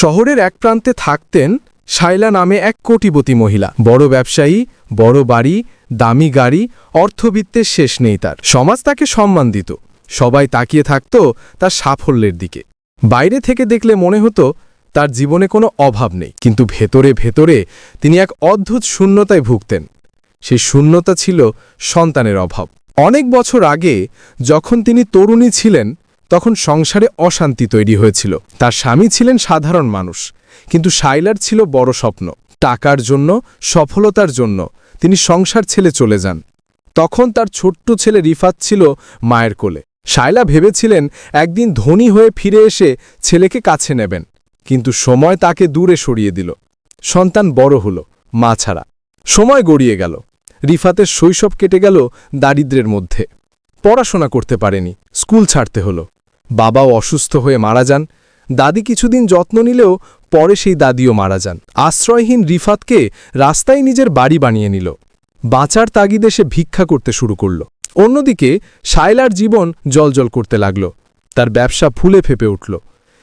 শহরের এক প্রান্তে থাকতেন শাইলা নামে এক কোটিপতি মহিলা। বড় ব্যবসায়ী, বড় বাড়ি, দামি গাড়ি, অর্থবিত্তের শেষ নেই তার। সমাজ তাকে সম্মান দিত। সবাই তাকিয়ে থাকত তার সাফল্যের দিকে। বাইরে থেকে দেখলে মনে হতো তার জীবনে কোনো অভাব নেই। কিন্তু ভেতরে ভেতরে তিনি এক অদ্ভুত শূন্যতায় ভুগতেন। সেই শূন্যতা ছিল সন্তানের অভাব। অনেক বছর আগে যখন তিনি তরুণী ছিলেন তখন সংসারে অশান্তি তৈরি হয়েছিল। তার স্বামী ছিলেন সাধারণ মানুষ, কিন্তু শাইলার ছিল বড় স্বপ্ন, টাকার জন্য, সফলতার জন্য। তিনি সংসার ছেলে চলে যান। তখন তার ছোট্ট ছেলে রিফাত ছিল মায়ের কোলে। শায়লা ভেবেছিলেন একদিন ধনী হয়ে ফিরে এসে ছেলেকে কাছে নেবেন, কিন্তু সময় তাকে দূরে সরিয়ে দিল। সন্তান বড় হল, মা ছাড়া। সময় গড়িয়ে গেল। রিফাতের শৈশব কেটে গেল দারিদ্রের মধ্যে। পড়াশোনা করতে পারেনি, স্কুল ছাড়তে হলো। বাবাও অসুস্থ হয়ে মারা যান। দাদি কিছুদিন যত্ন নিলেও পরে সেই দাদিও মারা যান। আশ্রয়হীন রিফাতকে রাস্তায় নিজের বাড়ি বানিয়ে নিল। বাঁচার তাগিদে সে ভিক্ষা করতে শুরু করল। অন্যদিকে শায়লার জীবন জলজল করতে লাগল। তার ব্যবসা ফুলে ফেপে উঠল।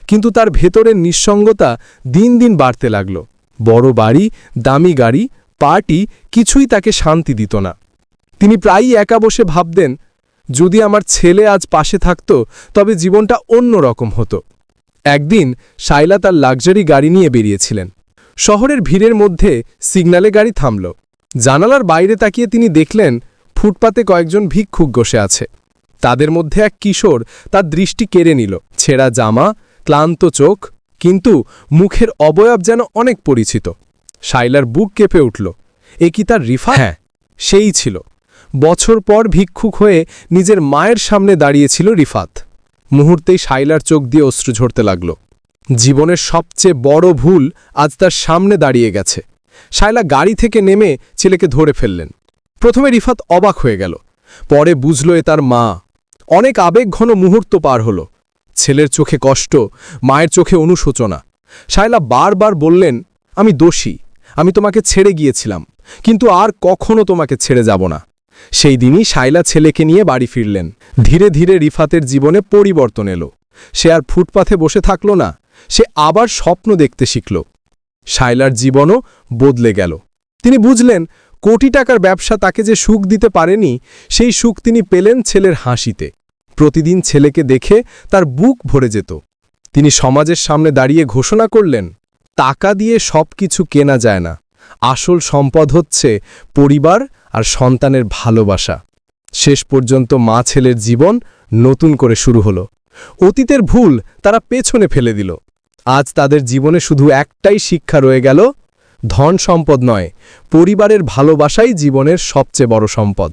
কিন্তু তার ভেতরের নিঃসঙ্গতা দিন দিন বাড়তে লাগল। বড় বাড়ি, দামি গাড়ি, পার্টি কিছুই তাকে শান্তি দিত না। তিনি প্রায়ই একা বসে ভাবতেন যদি আমার ছেলে আজ পাশে থাকত, তবে জীবনটা অন্য রকম হতো। একদিন শাইলা তার লাক্সারি গাড়ি নিয়ে বেরিয়েছিলেন। শহরের ভিড়ের মধ্যে সিগনালে গাড়ি থামল। জানালার বাইরে তাকিয়ে তিনি দেখলেন, ফুটপাতে কয়েকজন ভিক্ষুক বসে আছে। তাদের মধ্যে এক কিশোর তার দৃষ্টি কেড়ে নিল। ছেঁড়া জামা, ক্লান্ত চোখ, কিন্তু মুখের অবয়ব যেন অনেক পরিচিত। শাইলার বুক কেঁপে উঠল। এ কি তার রিফা? হ্যাঁ সেই ছিল। বছর পর ভিক্ষুক হয়ে নিজের মায়ের সামনে দাঁড়িয়েছিল রিফাত। মুহূর্তেই শাইলার চোখ দিয়ে অশ্রু ঝরতে লাগল। জীবনের সবচেয়ে বড় ভুল আজ তার সামনে দাঁড়িয়ে গেছে। শাইলা গাড়ি থেকে নেমে ছেলেকে ধরে ফেললেন। প্রথমে রিফাত অবাক হয়ে গেল। পরে বুঝল এ তার মা। অনেক আবেগঘন মুহূর্ত পার হল। ছেলের চোখে কষ্ট, মায়ের চোখে অনুশোচনা। শায়লা বারবার বললেন, আমি দোষী। আমি তোমাকে ছেড়ে গিয়েছিলাম। কিন্তু আর কখনো তোমাকে ছেড়ে যাব না। সেই দিনই শায়লা ছেলেকে নিয়ে বাড়ি ফিরলেন। ধীরে ধীরে রিফাতের জীবনে পরিবর্তন এলো। সে আর ফুটপাথে বসে থাকল না, সে আবার স্বপ্ন দেখতে শিখল। শায়লার জীবনও বদলে গেল। তিনি বুঝলেন, কোটি টাকার ব্যবসা তাকে যে সুখ দিতে পারেনি, সেই সুখ তিনি পেলেন ছেলের হাসিতে। প্রতিদিন ছেলেকে দেখে তার বুক ভরে যেত। তিনি সমাজের সামনে দাঁড়িয়ে ঘোষণা করলেন, টাকা দিয়ে সব কিছু কেনা যায় না। আসল সম্পদ হচ্ছে পরিবার আর সন্তানের ভালোবাসা। শেষ পর্যন্ত মা ছেলের জীবন নতুন করে শুরু হলো। অতীতের ভুল তারা পেছনে ফেলে দিল। আজ তাদের জীবনে শুধু একটাই শিক্ষা রয়ে গেল, ধন সম্পদ নয়, পরিবারের ভালোবাসাই জীবনের সবচেয়ে বড় সম্পদ।